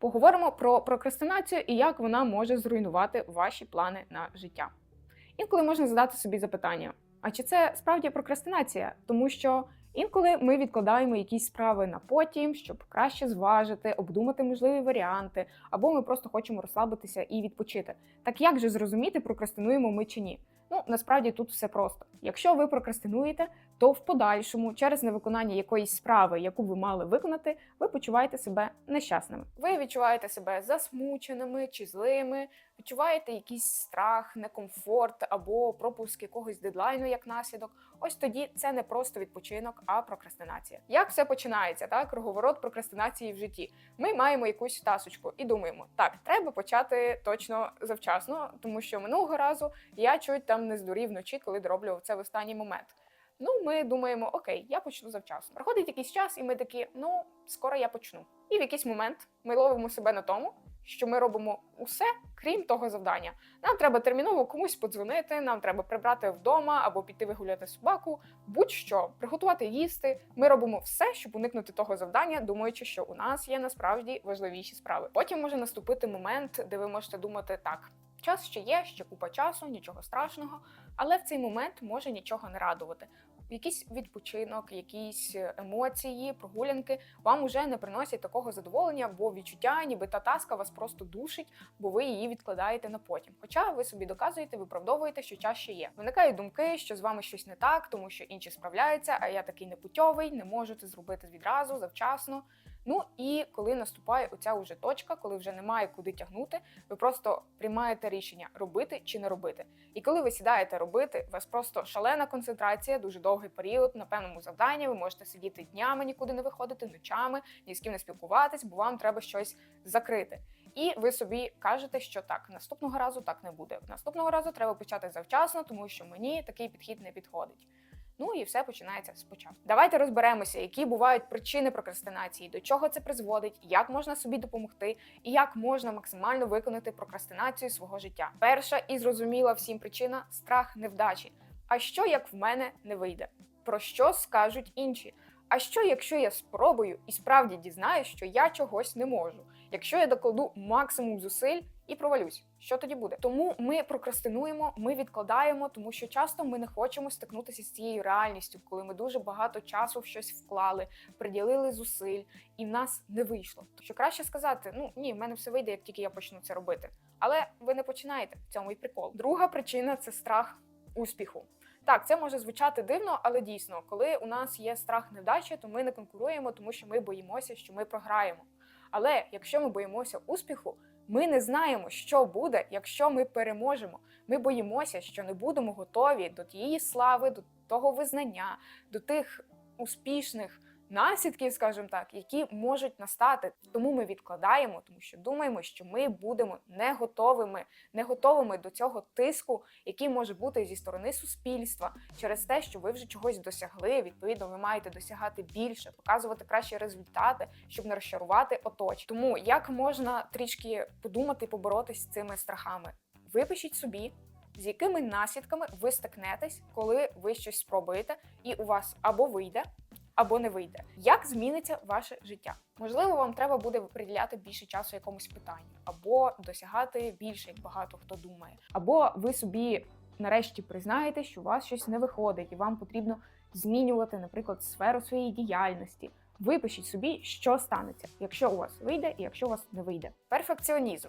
Поговоримо про прокрастинацію і як вона може зруйнувати ваші плани на життя. Інколи можна задати собі запитання: а чи це справді прокрастинація? Тому що інколи ми відкладаємо якісь справи на потім, щоб краще зважити, обдумати можливі варіанти, або ми просто хочемо розслабитися і відпочити. Так як же зрозуміти, прокрастинуємо ми чи ні? Ну насправді тут все просто. Якщо ви прокрастинуєте, то в подальшому, через невиконання якоїсь справи, яку ви мали виконати, ви почуваєте себе нещасними. Ви відчуваєте себе засмученими чи злими, відчуваєте якийсь страх, некомфорт або пропуск якогось дедлайну як наслідок. Ось тоді це не просто відпочинок, а прокрастинація. Як все починається? Так, круговорот прокрастинації в житті. Ми маємо якусь тасочку і думаємо, так, треба почати точно завчасно, тому що минулого разу я чуть там не здурів вночі, коли дороблював це в останній момент. Ну, ми думаємо, окей, я почну завчасно. Проходить якийсь час, і ми такі, ну скоро я почну. І в якийсь момент ми ловимо себе на тому, що ми робимо усе, крім того завдання. Нам треба терміново комусь подзвонити, нам треба прибрати вдома або піти вигуляти собаку, будь-що, приготувати їсти. Ми робимо все, щоб уникнути того завдання, думаючи, що у нас є насправді важливіші справи. Потім може наступити момент, де ви можете думати так. Час ще є, ще купа часу, нічого страшного, але в цей момент може нічого не радувати. Якийсь відпочинок, якісь емоції, прогулянки вам уже не приносять такого задоволення, бо відчуття, ніби та таска вас просто душить, бо ви її відкладаєте на потім. Хоча ви собі доказуєте, виправдовуєте, що час ще є. Виникають думки, що з вами щось не так, тому що інші справляються, а я такий непутьовий, не можу це зробити відразу, завчасно. Ну і коли наступає оця уже точка, коли вже немає куди тягнути, ви просто приймаєте рішення робити чи не робити. І коли ви сідаєте робити, у вас просто шалена концентрація, дуже довгий період на певному завданні. Ви можете сидіти днями, нікуди не виходити, ночами, ні з ким не спілкуватись, бо вам треба щось закрити. І ви собі кажете, що так, наступного разу так не буде. Наступного разу треба почати завчасно, тому що мені такий підхід не підходить. Ну і все починається спочатку. Давайте розберемося, які бувають причини прокрастинації, до чого це призводить, як можна собі допомогти, і як можна максимально виконати прокрастинацію свого життя. Перша і зрозуміла всім причина страх невдачі. А що як в мене не вийде? Про що скажуть інші? А що, якщо я спробую і справді дізнаюсь, що я чогось не можу? Якщо я докладу максимум зусиль і провалюсь, що тоді буде? Тому ми прокрастинуємо, ми відкладаємо, тому що часто ми не хочемо стикнутися з цією реальністю, коли ми дуже багато часу в щось вклали, приділили зусиль, і в нас не вийшло. Що краще сказати, ну ні, в мене все вийде, як тільки я почну це робити. Але ви не починаєте в цьому і прикол. Друга причина це страх успіху. Так, це може звучати дивно, але дійсно, коли у нас є страх невдачі, то ми не конкуруємо, тому що ми боїмося, що ми програємо. Але якщо ми боїмося успіху, ми не знаємо, що буде, якщо ми переможемо. Ми боїмося, що не будемо готові до тієї слави, до того визнання, до тих успішних наслідків, скажімо так, які можуть настати. Тому ми відкладаємо, тому що думаємо, що ми будемо не готовими, не готовими до цього тиску, який може бути зі сторони суспільства, через те, що ви вже чогось досягли. Відповідно, ви маєте досягати більше, показувати кращі результати, щоб не розчарувати оточ. Тому як можна трішки подумати, поборотись з цими страхами? Випишіть собі. З якими наслідками ви стикнетесь, коли ви щось спробуєте, і у вас або вийде, або не вийде. Як зміниться ваше життя? Можливо, вам треба буде приділяти більше часу якомусь питанню, або досягати більше, як багато хто думає, або ви собі нарешті признаєте, що у вас щось не виходить, і вам потрібно змінювати, наприклад, сферу своєї діяльності. Випишіть собі, що станеться, якщо у вас вийде і якщо у вас не вийде. Перфекціонізм.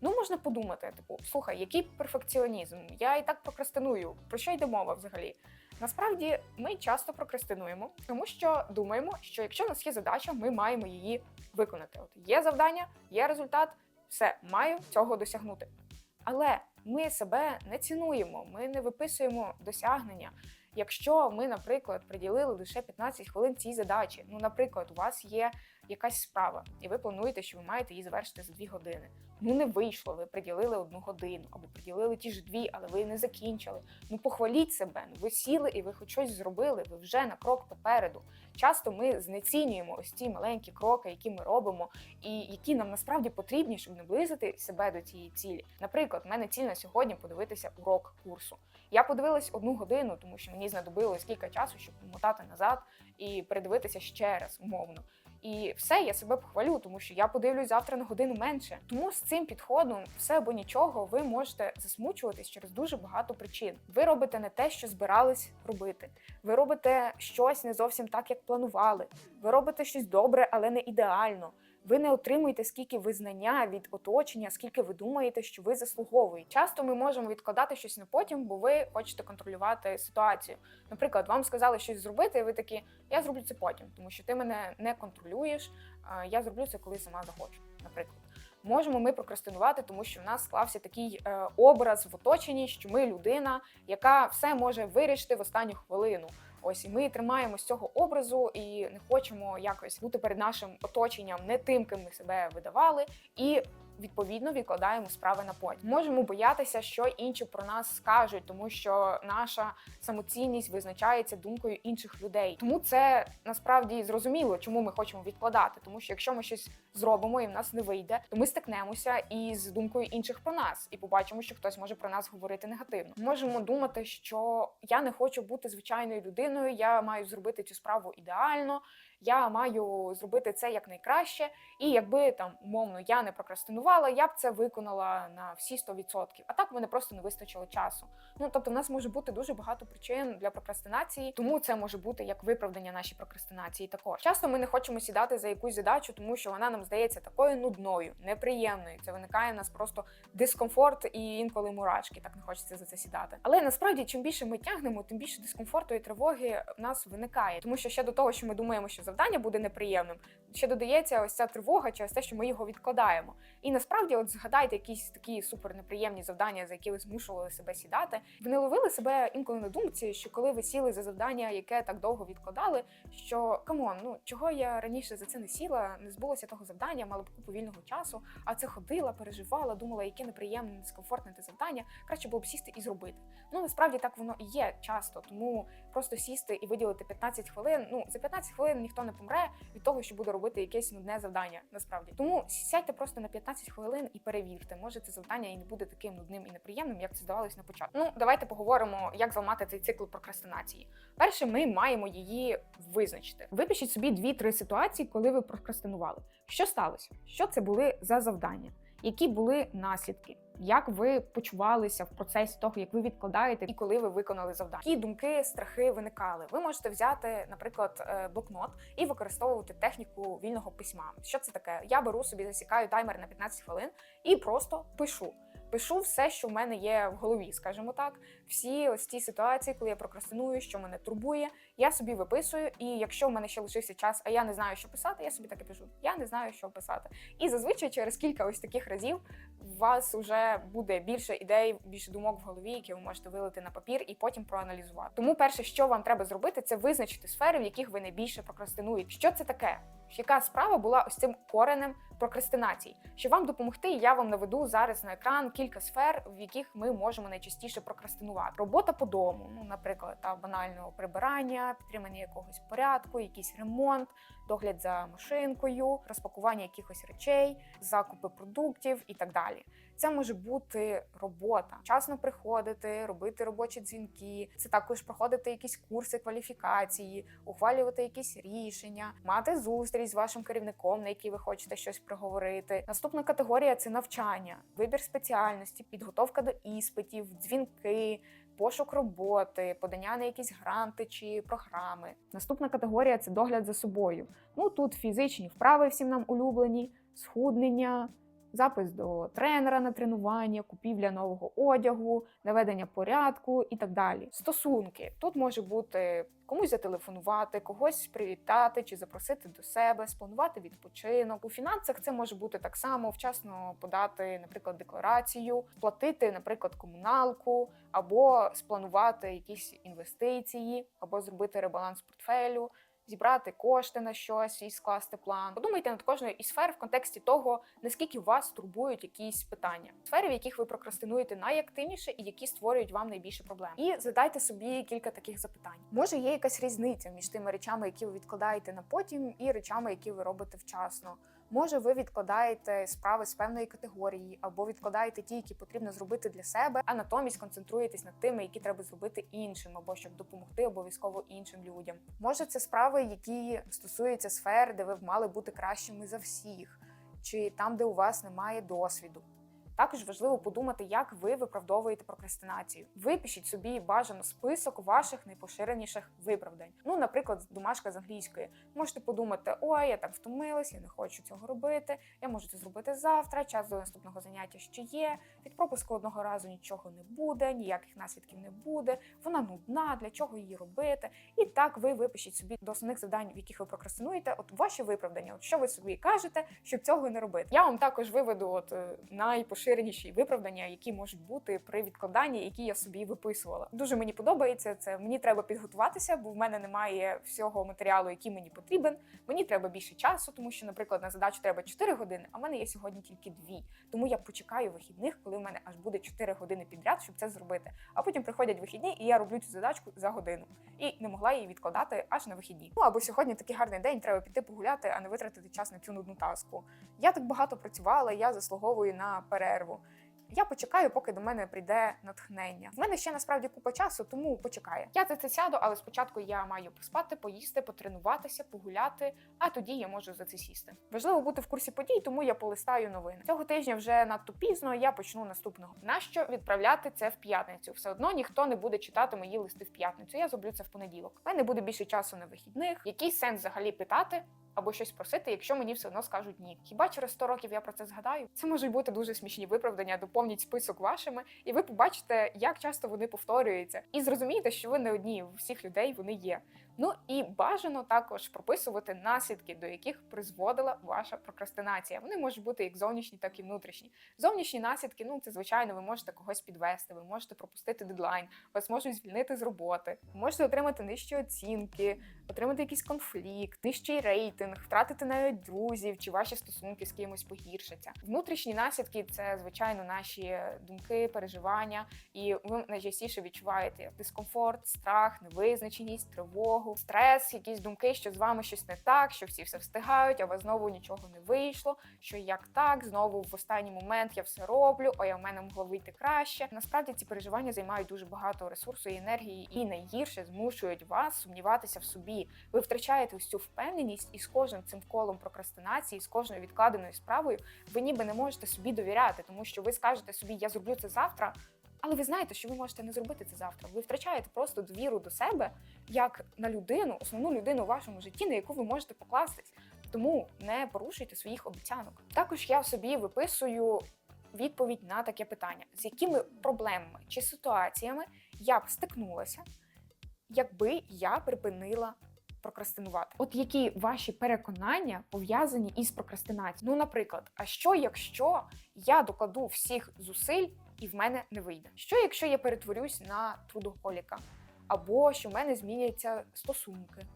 Ну, можна подумати, типу, слухай, який перфекціонізм? Я і так прокрастиную. Про що йде мова взагалі? Насправді ми часто прокрастинуємо, тому що думаємо, що якщо в нас є задача, ми маємо її виконати. От є завдання, є результат, все маю цього досягнути. Але ми себе не цінуємо, ми не виписуємо досягнення. Якщо ми, наприклад, приділили лише 15 хвилин цій задачі, ну, наприклад, у вас є якась справа, і ви плануєте, що ви маєте її завершити за 2 години. Ну не вийшло, ви приділили одну годину, або приділили ті ж дві, але ви не закінчили. Ну похваліть себе, ну ви сіли і ви хоч щось зробили, ви вже на крок попереду. Часто ми знецінюємо ось ці маленькі кроки, які ми робимо, і які нам насправді потрібні, щоб наблизити себе до цієї цілі. Наприклад, в мене ціль на сьогодні подивитися урок курсу. Я подивилась одну годину, тому що мені знадобилось кілька часу, щоб мотати назад і передивитися ще раз умовно. І все, я себе похвалю, тому що я подивлюсь завтра на годину менше. Тому з цим підходом все або нічого ви можете засмучуватись через дуже багато причин. Ви робите не те, що збирались робити. Ви робите щось не зовсім так, як планували. Ви робите щось добре, але не ідеально. Ви не отримуєте скільки визнання від оточення, скільки ви думаєте, що ви заслуговуєте. Часто ми можемо відкладати щось на потім, бо ви хочете контролювати ситуацію. Наприклад, вам сказали щось зробити, і ви такі, я зроблю це потім, тому що ти мене не контролюєш. Я зроблю це, коли сама захочу. Наприклад, можемо ми прокрастинувати, тому що в нас склався такий е, образ в оточенні, що ми людина, яка все може вирішити в останню хвилину. Ось і ми тримаємось цього образу і не хочемо якось бути перед нашим оточенням не тим, ким ми себе видавали, і відповідно відкладаємо справи на потім. Можемо боятися, що інші про нас скажуть, тому що наша самоцінність визначається думкою інших людей. Тому це насправді зрозуміло, чому ми хочемо відкладати. Тому що якщо ми щось зробимо і в нас не вийде, то ми стикнемося із думкою інших про нас і побачимо, що хтось може про нас говорити негативно. Можемо думати, що я не хочу бути звичайною людиною, я маю зробити цю справу ідеально. Я маю зробити це як найкраще, і якби там умовно я не прокрастинувала, я б це виконала на всі 100%. А так в мене просто не вистачило часу. Ну тобто, в нас може бути дуже багато причин для прокрастинації, тому це може бути як виправдання нашій прокрастинації. Також часто ми не хочемо сідати за якусь задачу, тому що вона нам здається такою нудною, неприємною. Це виникає в нас просто дискомфорт і інколи мурашки. Так не хочеться за це сідати. Але насправді, чим більше ми тягнемо, тим більше дискомфорту і тривоги в нас виникає, тому що ще до того, що ми думаємо, що завдання буде неприємним, ще додається ось ця тривога через те, що ми його відкладаємо. І насправді, от згадайте якісь такі супер неприємні завдання, за які ви змушували себе сідати. Ви не ловили себе інколи на думці, що коли ви сіли за завдання, яке так довго відкладали, що камон, ну чого я раніше за це не сіла, не збулося того завдання, мала б купу вільного часу, а це ходила, переживала, думала, яке неприємне, дискомфортне те завдання. Краще було б сісти і зробити. Ну насправді так воно і є часто, тому просто сісти і виділити 15 хвилин. Ну за 15 хвилин ніхто не помре від того, що буде робити якесь нудне завдання. Насправді тому сядьте просто на 15 хвилин і перевірте, може це завдання і не буде таким нудним і неприємним, як це здавалось на початку. Ну давайте поговоримо, як зламати цей цикл прокрастинації. Перше, ми маємо її визначити. Випишіть собі 2-3 ситуації, коли ви прокрастинували. Що сталося? Що це були за завдання? Які були наслідки? Як ви почувалися в процесі того, як ви відкладаєте і коли ви виконали завдання? Які думки, страхи виникали? Ви можете взяти, наприклад, е, блокнот і використовувати техніку вільного письма. Що це таке? Я беру собі, засікаю таймер на 15 хвилин і просто пишу. Пишу все, що в мене є в голові, скажімо так. Всі ось ці ситуації, коли я прокрастиную, що мене турбує, я собі виписую. І якщо в мене ще лишився час, а я не знаю, що писати, я собі так і пишу. Я не знаю, що писати. І зазвичай через кілька ось таких разів у вас вже буде більше ідей, більше думок в голові, які ви можете вилити на папір і потім проаналізувати. Тому перше, що вам треба зробити, це визначити сфери, в яких ви найбільше прокрастинуєте. Що це таке? Яка справа була ось цим коренем прокрастинації? Щоб вам допомогти, я вам наведу зараз на екран кілька сфер, в яких ми можемо найчастіше прокрастинувати. Робота по дому, ну, наприклад, та банального прибирання, підтримання якогось порядку, якийсь ремонт, догляд за машинкою, розпакування якихось речей, закупи продуктів і так далі. Це може бути робота, вчасно приходити, робити робочі дзвінки. Це також проходити якісь курси кваліфікації, ухвалювати якісь рішення, мати зустріч з вашим керівником, на якій ви хочете щось проговорити. Наступна категорія це навчання, вибір спеціальності, підготовка до іспитів, дзвінки. Пошук роботи, подання на якісь гранти чи програми. Наступна категорія це догляд за собою. Ну тут фізичні вправи всім нам улюблені, схуднення, запис до тренера на тренування, купівля нового одягу, наведення порядку і так далі. Стосунки тут може бути комусь зателефонувати, когось привітати чи запросити до себе, спланувати відпочинок. У фінансах це може бути так само вчасно подати, наприклад, декларацію, сплатити, наприклад, комуналку, або спланувати якісь інвестиції, або зробити ребаланс портфелю зібрати кошти на щось і скласти план. Подумайте над кожною із сфер в контексті того, наскільки вас турбують якісь питання, сфери, в яких ви прокрастинуєте найактивніше і які створюють вам найбільше проблем. І задайте собі кілька таких запитань. Може, є якась різниця між тими речами, які ви відкладаєте на потім, і речами, які ви робите вчасно. Може, ви відкладаєте справи з певної категорії, або відкладаєте ті, які потрібно зробити для себе, а натомість концентруєтесь над тими, які треба зробити іншим, або щоб допомогти обов'язково іншим людям. Може, це справи, які стосуються сфер, де ви мали бути кращими за всіх, чи там, де у вас немає досвіду. Також важливо подумати, як ви виправдовуєте прокрастинацію. Випишіть собі бажано список ваших найпоширеніших виправдань. Ну, наприклад, домашка з англійської. Можете подумати: ой, я так втомилась, я не хочу цього робити. Я можу це зробити завтра. Час до наступного заняття ще є. Від пропуску одного разу нічого не буде, ніяких наслідків не буде. Вона нудна, для чого її робити? І так ви випишіть собі до основних завдань, в яких ви прокрастинуєте. От ваші виправдання, от що ви собі кажете, щоб цього не робити. Я вам також виведу от е, найпоширеніші виправдання, які можуть бути при відкладанні, які я собі виписувала. Дуже мені подобається це. Мені треба підготуватися, бо в мене немає всього матеріалу, який мені потрібен. Мені треба більше часу, тому що, наприклад, на задачу треба 4 години, а в мене є сьогодні тільки 2. Тому я почекаю вихідних, коли в мене аж буде 4 години підряд, щоб це зробити. А потім приходять вихідні, і я роблю цю задачку за годину. І не могла її відкладати аж на вихідні. Ну або сьогодні такий гарний день, треба піти погуляти, а не витратити час на цю нудну таску. Я так багато працювала, я заслуговую на перерву. Я почекаю, поки до мене прийде натхнення. В мене ще насправді купа часу, тому почекає. Я за це сяду, але спочатку я маю поспати, поїсти, потренуватися, погуляти, а тоді я можу за це сісти. Важливо бути в курсі подій, тому я полистаю новини. Цього тижня вже надто пізно. Я почну наступного. Нащо відправляти це в п'ятницю? Все одно ніхто не буде читати мої листи в п'ятницю. Я зроблю це в понеділок. У мене буде більше часу на вихідних. Який сенс взагалі питати? Або щось просити, якщо мені все одно скажуть ні. Хіба через 100 років я про це згадаю? Це можуть бути дуже смішні виправдання. Доповніть список вашими, і ви побачите, як часто вони повторюються, і зрозумієте, що ви не одні у всіх людей вони є. Ну і бажано також прописувати наслідки, до яких призводила ваша прокрастинація. Вони можуть бути як зовнішні, так і внутрішні. Зовнішні наслідки, ну це звичайно, ви можете когось підвести, ви можете пропустити дедлайн, вас можуть звільнити з роботи, ви можете отримати нижчі оцінки, отримати якийсь конфлікт, нижчий рейтинг, втратити навіть друзів чи ваші стосунки з кимось погіршаться. Внутрішні наслідки це звичайно наші думки, переживання, і ви найчастіше відчуваєте дискомфорт, страх, невизначеність, тривогу, стрес, якісь думки, що з вами щось не так, що всі все встигають, а у вас знову нічого не вийшло. Що як так, знову в останній момент я все роблю, а я в мене могло вийти краще. Насправді ці переживання займають дуже багато ресурсу і енергії, і найгірше змушують вас сумніватися в собі. Ви втрачаєте цю впевненість, і з кожним цим колом прокрастинації, з кожною відкладеною справою, ви ніби не можете собі довіряти, тому що ви скажете собі, я зроблю це завтра. Але ви знаєте, що ви можете не зробити це завтра. Ви втрачаєте просто довіру до себе як на людину, основну людину у вашому житті, на яку ви можете покластись. Тому не порушуйте своїх обіцянок. Також я собі виписую відповідь на таке питання: з якими проблемами чи ситуаціями я б стикнулася, якби я припинила прокрастинувати. От які ваші переконання пов'язані із прокрастинацією? Ну, наприклад, а що якщо я докладу всіх зусиль і в мене не вийде? Що якщо я перетворюсь на трудоголіка? Або що в мене зміняться стосунки?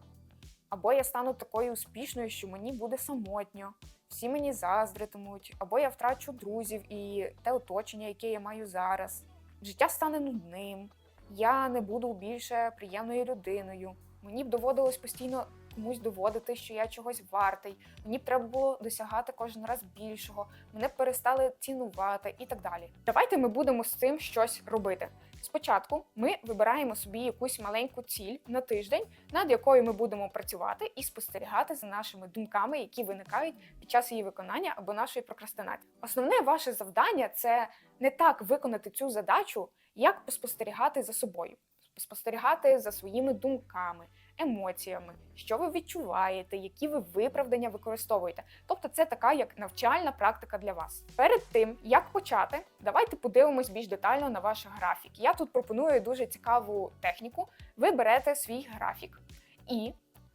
Або я стану такою успішною, що мені буде самотньо, всі мені заздритимуть, або я втрачу друзів і те оточення, яке я маю зараз. Життя стане нудним, я не буду більше приємною людиною. Мені б доводилось постійно комусь доводити, що я чогось вартий. Мені треба було досягати кожен раз більшого, мене перестали цінувати і так далі. Давайте ми будемо з цим щось робити. Спочатку ми вибираємо собі якусь маленьку ціль на тиждень, над якою ми будемо працювати і спостерігати за нашими думками, які виникають під час її виконання або нашої прокрастинації. Основне ваше завдання це не так виконати цю задачу, як поспостерігати за собою, спостерігати за своїми думками, емоціями, що ви відчуваєте, які ви виправдання використовуєте. Тобто, це така як навчальна практика для вас. Перед тим як почати, давайте подивимось більш детально на ваш графік. Я тут пропоную дуже цікаву техніку. Ви берете свій графік і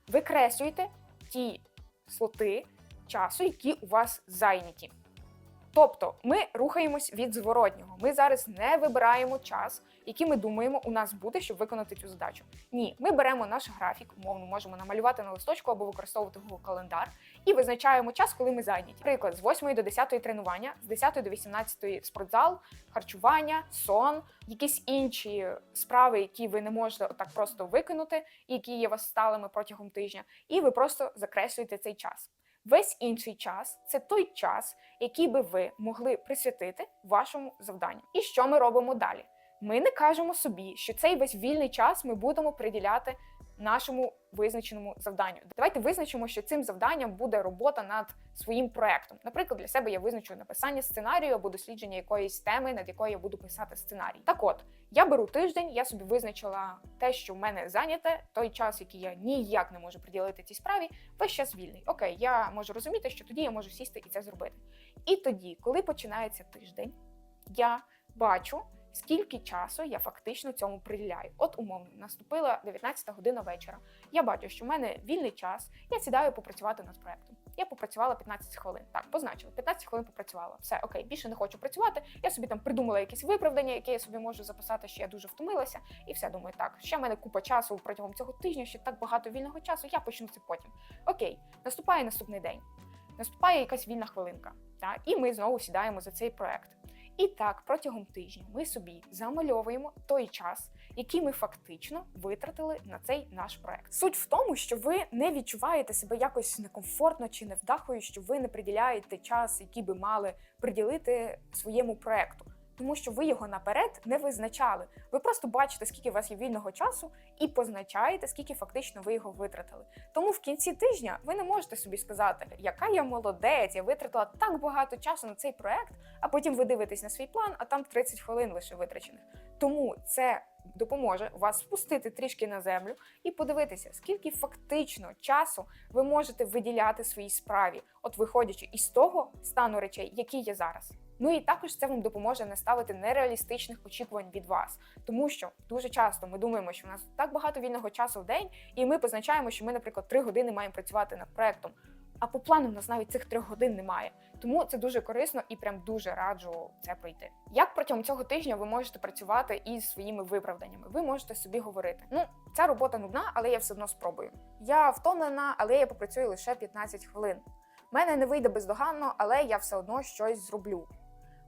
викреслюєте ті слоти часу, які у вас зайняті. Тобто ми рухаємось від зворотнього. Ми зараз не вибираємо час, який ми думаємо у нас буде, щоб виконати цю задачу. Ні, ми беремо наш графік, умовно можемо намалювати на листочку або використовувати Google календар і визначаємо час, коли ми зайняті. Наприклад, з 8 до 10 тренування, з 10 до 18 спортзал, харчування, сон, якісь інші справи, які ви не можете так просто виконати, які є вас сталими протягом тижня, і ви просто закреслюєте цей час. Весь інший час це той час, який би ви могли присвятити вашому завданню. І що ми робимо далі? Ми не кажемо собі, що цей весь вільний час ми будемо приділяти нашому визначеному завданню. Давайте визначимо, що цим завданням буде робота над своїм проектом. Наприклад, для себе я визначу написання сценарію або дослідження якоїсь теми, над якою я буду писати сценарій. Так от, я беру тиждень, я собі визначила те, що в мене зайняте, той час, який я ніяк не можу приділити цій справі, весь час вільний. Окей, я можу розуміти, що тоді я можу сісти і це зробити. І тоді, коли починається тиждень, я бачу. Скільки часу я фактично цьому приділяю? От умовно, наступила 19 година вечора. Я бачу, що в мене вільний час. Я сідаю попрацювати над проектом. Я попрацювала 15 хвилин. Так, позначила, 15 хвилин попрацювала. Все окей, більше не хочу працювати. Я собі там придумала якесь виправдання, яке я собі можу записати, що я дуже втомилася, і все думаю, так ще в мене купа часу протягом цього тижня, ще так багато вільного часу. Я почну це потім. Окей, наступає наступний день. Наступає якась вільна хвилинка, так, і ми знову сідаємо за цей проект. І так, протягом тижня ми собі замальовуємо той час, який ми фактично витратили на цей наш проект. Суть в тому, що ви не відчуваєте себе якось некомфортно чи невдахою, що ви не приділяєте час, який би мали приділити своєму проекту. Тому що ви його наперед не визначали. Ви просто бачите, скільки у вас є вільного часу, і позначаєте, скільки фактично ви його витратили. Тому в кінці тижня ви не можете собі сказати, яка я молодець, я витратила так багато часу на цей проект, а потім ви дивитесь на свій план, а там 30 хвилин лише витрачених. Тому це допоможе вас спустити трішки на землю і подивитися, скільки фактично часу ви можете виділяти своїй справі, от виходячи із того стану речей, які є зараз. Ну і також це вам допоможе не ставити нереалістичних очікувань від вас, тому що дуже часто ми думаємо, що в нас так багато вільного часу в день, і ми позначаємо, що ми, наприклад, три години маємо працювати над проектом. А по плану в нас навіть цих трьох годин немає. Тому це дуже корисно і прям дуже раджу це пройти. Як протягом цього тижня ви можете працювати із своїми виправданнями? Ви можете собі говорити: ну, ця робота нудна, але я все одно спробую. Я втомлена, але я попрацюю лише 15 хвилин. В мене не вийде бездоганно, але я все одно щось зроблю.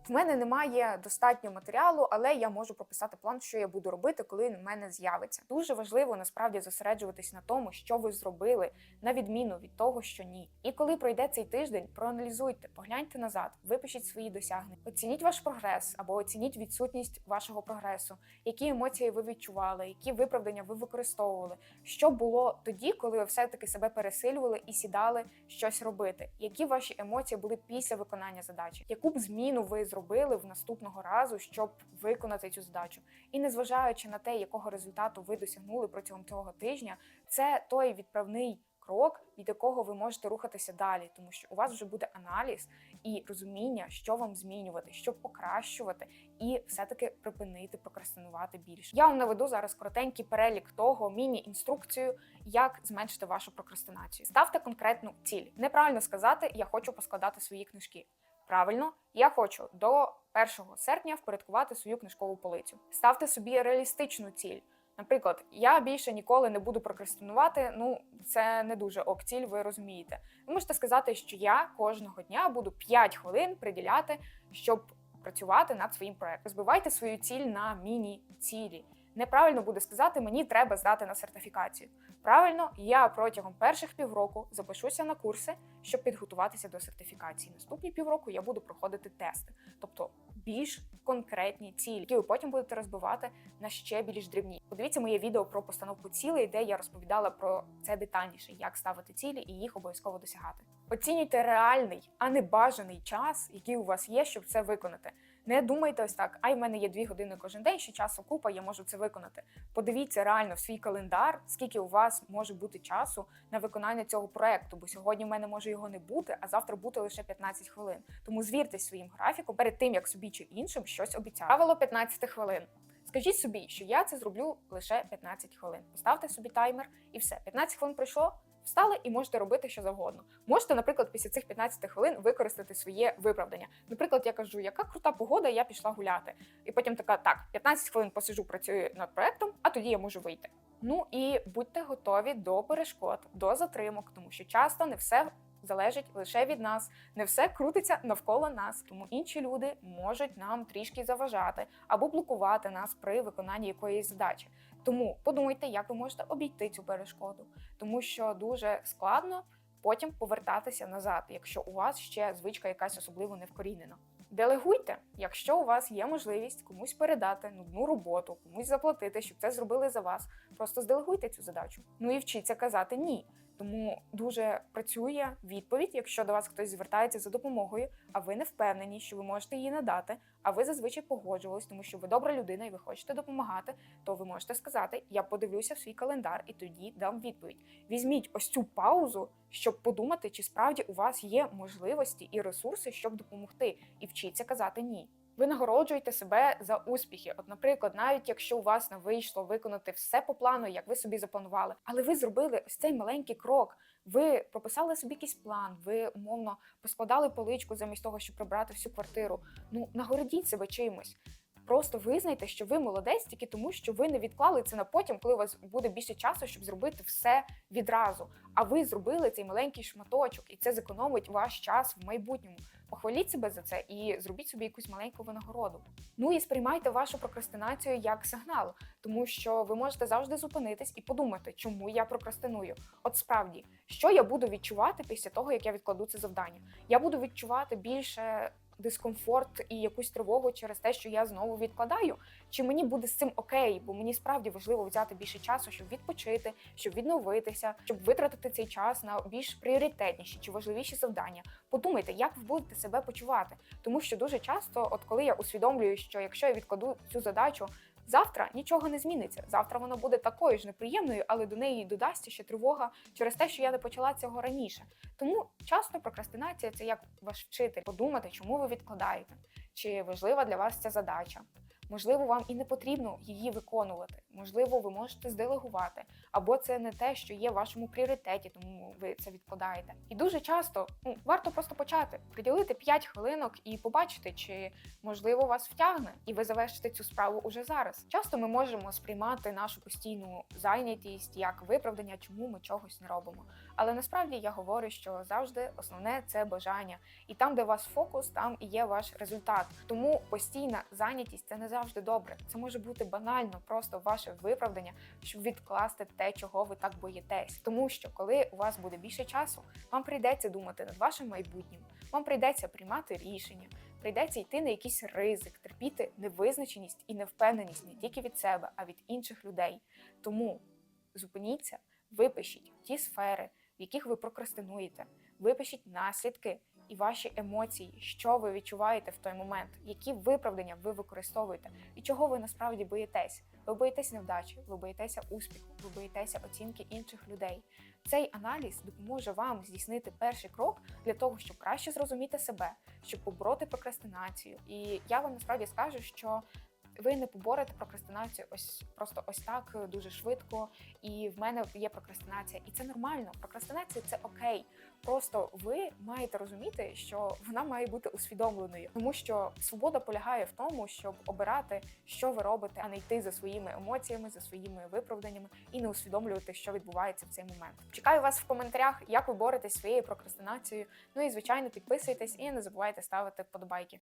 В мене немає достатньо матеріалу, але я можу прописати план, що я буду робити, коли в мене з'явиться. Дуже важливо насправді зосереджуватись на тому, що ви зробили, на відміну від того, що ні. І коли пройде цей тиждень, проаналізуйте, погляньте назад, випишіть свої досягнення, оцініть ваш прогрес або оцініть відсутність вашого прогресу, які емоції ви відчували, які виправдання ви використовували, що було тоді, коли ви все-таки себе пересилювали і сідали щось робити. Які ваші емоції були після виконання задачі? Яку б зміну ви зробили в наступного разу, щоб виконати цю задачу? І незважаючи на те, якого результату ви досягнули протягом цього тижня, це той відправний крок, від якого ви можете рухатися далі, тому що у вас вже буде аналіз і розуміння, що вам змінювати, що покращувати, і все-таки припинити прокрастинувати більше. Я вам наведу зараз коротенький перелік того, міні-інструкцію, як зменшити вашу прокрастинацію. Ставте конкретну ціль. Неправильно сказати, я хочу поскладати свої книжки. Правильно, я хочу до 1 серпня впорядкувати свою книжкову полицю. Ставте собі реалістичну ціль. Наприклад, я більше ніколи не буду прокрастинувати. Ну, це не дуже ок ціль, ви розумієте. Ви можете сказати, що я кожного дня буду 5 хвилин приділяти, щоб працювати над своїм проектом. Розбивайте свою ціль на міні-цілі. Неправильно буде сказати, мені треба здати на сертифікацію. Правильно, я протягом перших півроку запишуся на курси, щоб підготуватися до сертифікації. Наступні півроку я буду проходити тести, тобто більш конкретні цілі, які ви потім будете розбивати на ще більш дрібні. Подивіться моє відео про постановку цілей, де я розповідала про це детальніше, як ставити цілі і їх обов'язково досягати. Оцінюйте реальний, а не бажаний час, який у вас є, щоб це виконати. Не думайте ось так, ай, в мене є дві години кожен день, ще часу купа, я можу це виконати. Подивіться реально в свій календар, скільки у вас може бути часу на виконання цього проекту, бо сьогодні в мене може його не бути, а завтра бути лише 15 хвилин. Тому звіртесь своїм графіком перед тим, як собі чи іншим щось обіцяти. Правило 15 хвилин. Скажіть собі, що я це зроблю лише 15 хвилин. Поставте собі таймер і все. 15 хвилин пройшло. Встали і можете робити що завгодно. Можете, наприклад, після цих 15 хвилин використати своє виправдання. Наприклад, я кажу, яка крута погода, я пішла гуляти. І потім така, так, 15 хвилин посижу, працюю над проектом, а тоді я можу вийти. Ну і будьте готові до перешкод, до затримок, тому що часто не все залежить лише від нас, не все крутиться навколо нас, тому інші люди можуть нам трішки заважати або блокувати нас при виконанні якоїсь задачі. Тому подумайте, як ви можете обійти цю перешкоду, тому що дуже складно потім повертатися назад, якщо у вас ще звичка якась особливо не вкорінена. Делегуйте, якщо у вас є можливість комусь передати нудну роботу, комусь заплатити, щоб це зробили за вас. Просто зделегуйте цю задачу. Ну і вчіться казати ні. Тому дуже працює відповідь, якщо до вас хтось звертається за допомогою, а ви не впевнені, що ви можете її надати, а ви зазвичай погоджувались, тому що ви добра людина і ви хочете допомагати, то ви можете сказати: Я подивлюся в свій календар і тоді дам відповідь. Візьміть ось цю паузу, щоб подумати, чи справді у вас є можливості і ресурси, щоб допомогти, і вчіться казати ні. Ви нагороджуєте себе за успіхи. От, наприклад, навіть якщо у вас не вийшло виконати все по плану, як ви собі запланували, але ви зробили ось цей маленький крок. Ви прописали собі якийсь план, ви умовно поскладали поличку замість того, щоб прибрати всю квартиру. Ну нагородіть себе чимось. Просто визнайте, що ви молодець тільки тому, що ви не відклали це на потім, коли у вас буде більше часу, щоб зробити все відразу. А ви зробили цей маленький шматочок, і це зекономить ваш час в майбутньому. Похваліть себе за це і зробіть собі якусь маленьку винагороду. Ну і сприймайте вашу прокрастинацію як сигнал, тому що ви можете завжди зупинитись і подумати, чому я прокрастиную. От справді, що я буду відчувати після того, як я відкладу це завдання? Я буду відчувати більше дискомфорт і якусь тривогу через те, що я знову відкладаю. Чи мені буде з цим окей? Бо мені справді важливо взяти більше часу, щоб відпочити, щоб відновитися, щоб витратити цей час на більш пріоритетніші чи важливіші завдання. Подумайте, як ви будете себе почувати, тому що дуже часто, от коли я усвідомлюю, що якщо я відкладу цю задачу. Завтра нічого не зміниться. Завтра вона буде такою ж неприємною, але до неї додасться ще тривога через те, що я не почала цього раніше. Тому часто прокрастинація це як ваш вчитель подумати, чому ви відкладаєте, чи важлива для вас ця задача. Можливо, вам і не потрібно її виконувати. Можливо, ви можете зделегувати, або це не те, що є в вашому пріоритеті, тому ви це відкладаєте. І дуже часто ну, варто просто почати, приділити 5 хвилинок і побачити, чи можливо вас втягне, і ви завершите цю справу уже зараз. Часто ми можемо сприймати нашу постійну зайнятість як виправдання, чому ми чогось не робимо. Але насправді я говорю, що завжди основне це бажання, і там, де у вас фокус, там і є ваш результат. Тому постійна зайнятість це не завжди добре. Це може бути банально, просто ваше виправдання, щоб відкласти те, чого ви так боїтесь. Тому що коли у вас буде більше часу, вам прийдеться думати над вашим майбутнім, вам прийдеться приймати рішення. Прийдеться йти на якийсь ризик, терпіти невизначеність і невпевненість не тільки від себе, а від інших людей. Тому зупиніться, випишіть ті сфери, в яких ви прокрастинуєте, випишіть наслідки і ваші емоції, що ви відчуваєте в той момент, які виправдання ви використовуєте, і чого ви насправді боїтесь. Ви боїтесь невдачі, ви боїтеся успіху, ви боїтеся оцінки інших людей. Цей аналіз допоможе вам здійснити перший крок для того, щоб краще зрозуміти себе, щоб побороти прокрастинацію. І я вам насправді скажу, що ви не поборете прокрастинацію ось просто ось так е, дуже швидко. І в мене є прокрастинація, і це нормально. Прокрастинація це окей. Просто ви маєте розуміти, що вона має бути усвідомленою, тому що свобода полягає в тому, щоб обирати, що ви робите, а не йти за своїми емоціями, за своїми виправданнями і не усвідомлювати, що відбувається в цей момент. Чекаю вас в коментарях, як ви боретесь своєю прокрастинацією. Ну і звичайно, підписуйтесь і не забувайте ставити вподобайки.